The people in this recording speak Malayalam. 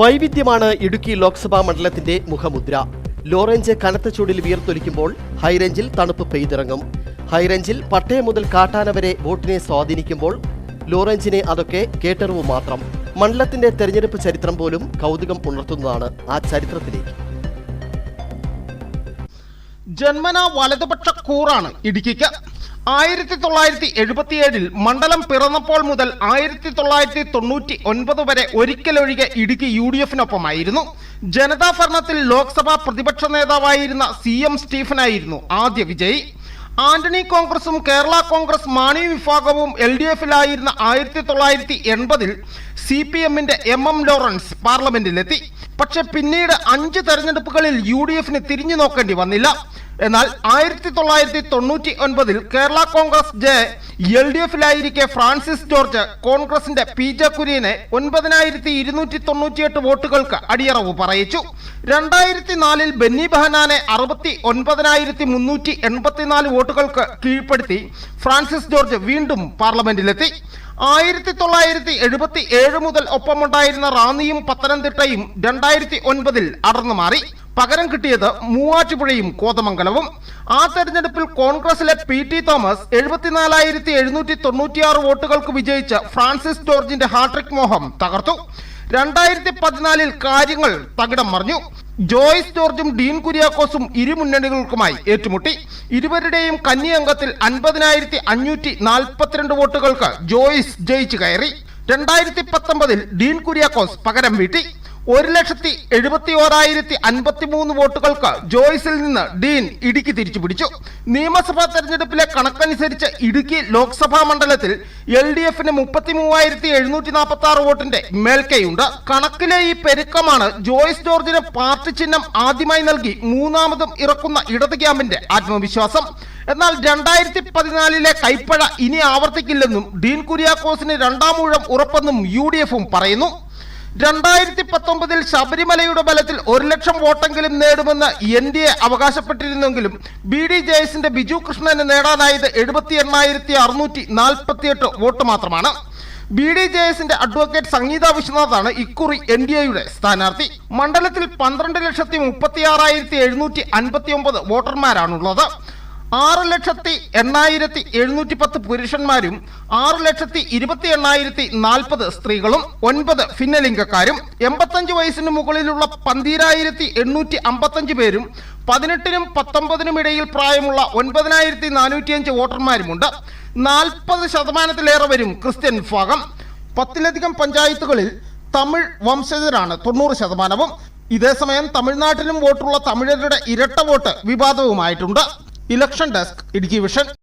വൈവിധ്യമാണ് ഇടുക്കി ലോക്സഭാ മണ്ഡലത്തിന്റെ മുഖമുദ്ര. ലോറഞ്ച് കനത്ത ചൂടിൽ വിയർത്തൊലിക്കുമ്പോൾ ഹൈറേഞ്ചിൽ തണുപ്പ് പെയ്തിറങ്ങും. ഹൈറേഞ്ചിൽ പട്ടയം മുതൽ കാട്ടാന വരെ വോട്ടിനെ സ്വാധീനിക്കുമ്പോൾ ലോറഞ്ചിനെ അതൊക്കെ കേട്ടറിവ് മാത്രം. മണ്ഡലത്തിന്റെ തെരഞ്ഞെടുപ്പ് ചരിത്രം പോലും കൗതുകം ഉണർത്തുന്നതാണ് ആ ചരിത്രത്തിലേക്ക്. ജന്മന വലതുപക്ഷ കൂറാണ് ഇടുക്കിക്ക്. ആയിരത്തി തൊള്ളായിരത്തി എഴുപത്തിയേഴിൽ മണ്ഡലം പിറന്നപ്പോൾ മുതൽ ആയിരത്തി തൊള്ളായിരത്തി തൊണ്ണൂറ്റി ഒൻപത് വരെ ഒരിക്കലൊഴികെ ഇടുക്കി യു ഡി എഫിനൊപ്പമായിരുന്നു. ജനതാ ഭരണത്തിൽ ലോക്സഭാ പ്രതിപക്ഷ നേതാവായിരുന്ന സി എം സ്റ്റീഫനായിരുന്നു ആദ്യ വിജയി. ആന്റണി കോൺഗ്രസും കേരള കോൺഗ്രസ് മാണി വിഭാഗവും എൽ ഡി എഫിലായിരുന്ന ആയിരത്തി തൊള്ളായിരത്തി എൺപതിൽ സി പി എമ്മിന്റെ എം എം ലോറൻസ് പാർലമെന്റിലെത്തി. പക്ഷെ പിന്നീട് അഞ്ച് തെരഞ്ഞെടുപ്പുകളിൽ യു ഡി എഫിന് തിരിഞ്ഞു നോക്കേണ്ടി വന്നില്ല. എന്നാൽ ആയിരത്തി തൊള്ളായിരത്തി തൊണ്ണൂറ്റി ഒൻപതിൽ Kerala Congress J L D എഫിലായിരിക്കെ Francis George കോൺഗ്രസിന്റെ പി ജെ കുര്യനെ ഒൻപതിനായിരത്തി ഇരുന്നൂറ്റി തൊണ്ണൂറ്റിയെട്ട് വോട്ടുകൾക്ക് അടിയറവ് പറയിച്ചു. രണ്ടായിരത്തി നാലിൽ ബെന്നി ബഹനാനെ അറുപത്തി ഒൻപതിനായിരത്തി മുന്നൂറ്റി എൺപത്തിനാല് വോട്ടുകൾക്ക് കീഴ്പ്പെടുത്തി ഫ്രാൻസിസ് ജോർജ് വീണ്ടും പാർലമെന്റിലെത്തി. ആയിരത്തി തൊള്ളായിരത്തി എഴുപത്തി ഏഴ് മുതൽ ഒപ്പമുണ്ടായിരുന്ന റാന്നിയും പത്തനംതിട്ടയും രണ്ടായിരത്തി ഒൻപതിൽ അടർന്നു മാറി പകരം കിട്ടിയത് മൂവാറ്റുപുഴയും കോതമംഗലവും. ആ തെരഞ്ഞെടുപ്പിൽ കോൺഗ്രസിലെ പി ടി തോമസ് എഴുപത്തിനാലായിരത്തി എഴുന്നൂറ്റി തൊണ്ണൂറ്റിയാറ് വോട്ടുകൾക്ക് വിജയിച്ച ഫ്രാൻസിസ് ജോർജിന്റെ ഹാട്രിക് മോഹം തകർത്തു. രണ്ടായിരത്തി പതിനാലിൽ കാര്യങ്ങൾ തകിടം മറിഞ്ഞു. ജോയ്സ് ജോർജും ഡീൻ കുര്യാക്കോസും ഇരു മുന്നണികൾക്കുമായി ഏറ്റുമുട്ടി. ഇരുവരുടെയും കന്നി അംഗത്തിൽ അൻപതിനായിരത്തി അഞ്ഞൂറ്റി നാൽപ്പത്തിരണ്ട് വോട്ടുകൾക്ക് ജോയ്സ് ജയിച്ചു കയറി. രണ്ടായിരത്തി പത്തൊമ്പതിൽ ഡീൻ കുര്യാക്കോസ് പകരം വീട്ടി. ഒരു ലക്ഷത്തി എഴുപത്തി ഓരായിരത്തി അൻപത്തി മൂന്ന് വോട്ടുകൾക്ക് ജോയ്സിൽ നിന്ന് ഡീൻ ഇടുക്കി തിരിച്ചു പിടിച്ചു നിയമസഭാ തെരഞ്ഞെടുപ്പിലെ കണക്കനുസരിച്ച് ഇടുക്കി ലോക്സഭാ മണ്ഡലത്തിൽ എൽ ഡി എഫിന് മുപ്പത്തി മൂവായിരത്തി എഴുന്നൂറ്റി നാൽപ്പത്തി ആറ് വോട്ടിന്റെ മേൽക്കൈയുണ്ട്. കണക്കിലെ ഈ പെരുക്കമാണ് ജോയ്സ് ജോർജിന് പാർട്ടി ചിഹ്നം ആദ്യമായി നൽകി മൂന്നാമതും ഇറക്കുന്ന ഇടത് ക്യാമ്പിന്റെ ആത്മവിശ്വാസം. എന്നാൽ രണ്ടായിരത്തി പതിനാലിലെ കൈപ്പഴ ഇനി ആവർത്തിക്കില്ലെന്നും ഡീൻ കുര്യാക്കോസിന് രണ്ടാം ഊഴം ഉറപ്പെന്നും യു ഡി എഫും പറയുന്നു. രണ്ടായിരത്തി പത്തൊമ്പതിൽ ശബരിമലയുടെ ബലത്തിൽ ഒരു ലക്ഷം വോട്ടെങ്കിലും നേടുമെന്ന് എൻ ഡി എ അവകാശപ്പെട്ടിരുന്നെങ്കിലും ബി ഡി ജെ എസിന്റെ ബിജു കൃഷ്ണന് നേടാനായത് എഴുപത്തി എണ്ണായിരത്തി അറുന്നൂറ്റി നാൽപ്പത്തിയെട്ട് വോട്ട് മാത്രമാണ്. ബി ഡി ജെ എസിന്റെ അഡ്വക്കേറ്റ് സംഗീത വിശ്വനാഥാണ് ഇക്കുറി എൻ ഡി എയുടെ സ്ഥാനാർത്ഥി. മണ്ഡലത്തിൽ പന്ത്രണ്ട് ലക്ഷത്തി മുപ്പത്തി ആറായിരത്തി എഴുന്നൂറ്റി അൻപത്തി ഒമ്പത് വോട്ടർമാരാണുള്ളത്. ആറ് ലക്ഷത്തി എണ്ണായിരത്തി എഴുന്നൂറ്റി പത്ത് പുരുഷന്മാരും ആറ് ലക്ഷത്തി ഇരുപത്തി എണ്ണായിരത്തി നാൽപ്പത് സ്ത്രീകളും ഒൻപത് ഭിന്നലിംഗക്കാരും എൺപത്തഞ്ച് വയസ്സിന് മുകളിലുള്ള പന്തിരായിരത്തി എണ്ണൂറ്റി അമ്പത്തഞ്ച് പേരും പതിനെട്ടിനും പത്തൊമ്പതിനും ഇടയിൽ പ്രായമുള്ള ഒൻപതിനായിരത്തി നാനൂറ്റിയഞ്ച് വോട്ടർമാരുമുണ്ട്. നാൽപ്പത് ശതമാനത്തിലേറെ വരും ക്രിസ്ത്യൻ വിഭാഗം. പത്തിലധികം പഞ്ചായത്തുകളിൽ തമിഴ് വംശജരാണ് തൊണ്ണൂറ് ശതമാനവും. ഇതേസമയം തമിഴ്നാട്ടിലും വോട്ടുള്ള തമിഴരുടെ ഇരട്ട വോട്ട് വിവാദവുമായിട്ടുണ്ട്. Election Desk, education.